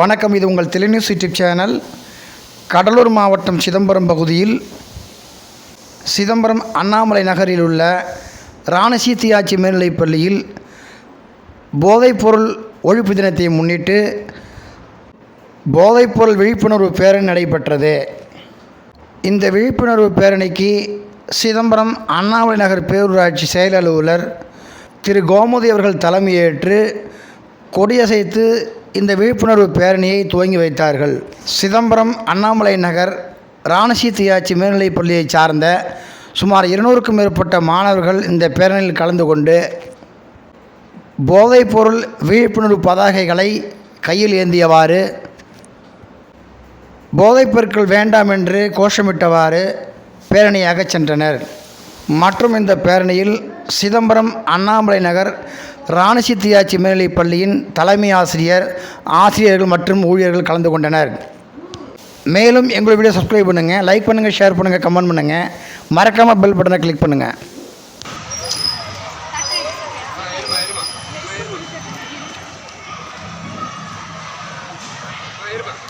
வணக்கம். இது உங்கள் தெளிநியூஸ் யூடியூப் சேனல் கடலூர் மாவட்டம் சிதம்பரம் பகுதியில். சிதம்பரம் அண்ணாமலை நகரில் உள்ள ராணசி தியாச்சி மேல்நிலைப் பள்ளியில் போதைப்பொருள் ஒழிப்பு தினத்தை முன்னிட்டு போதைப்பொருள் விழிப்புணர்வு பேரணி நடைபெற்றது. இந்த விழிப்புணர்வு பேரணிக்கு சிதம்பரம் அண்ணாமலை நகர் பேரூராட்சி செயல் அலுவலர் திரு கோமதி அவர்கள் தலைமையேற்று கொடியசைத்து இந்த விழிப்புணர்வு பேரணியை துவங்கி வைத்தார்கள். சிதம்பரம் அண்ணாமலை நகர் ராணசி தியாச்சி மேல்நிலைப் பள்ளியைச் சார்ந்த சுமார் இருநூறுக்கும் மேற்பட்ட மாணவர்கள் இந்த பேரணியில் கலந்து கொண்டு போதைப்பொருள் விழிப்புணர்வு பதாகைகளை கையில் ஏந்தியவாறு போதைப்பொருட்கள் வேண்டாம் என்று கோஷமிட்டவாறு பேரணியாக சென்றனர். மற்றும் இந்த பேரணியில் சிதம்பரம் அண்ணாமலை நகர் ராணிசித்தியாச்சி தியாச்சி மேல்நிலைப் பள்ளியின் தலைமை ஆசிரியர் ஆசிரியர்கள் மற்றும் ஊழியர்கள் கலந்து கொண்டனர். மேலும் எங்களை வீடியோ சப்ஸ்கிரைப் பண்ணுங்கள் லைக் பண்ணுங்கள் ஷேர் பண்ணுங்கள் கமெண்ட் பண்ணுங்கள் மறக்காமல் பெல் பட்டனை கிளிக் பண்ணுங்கள் அதுல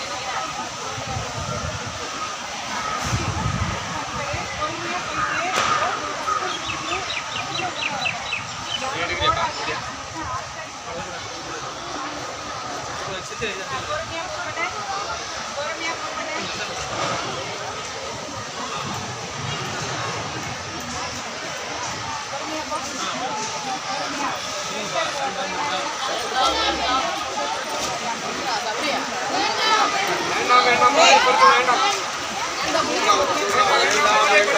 വേണ്ട വേണ്ട വേണ്ട വേണ്ട വേണ്ട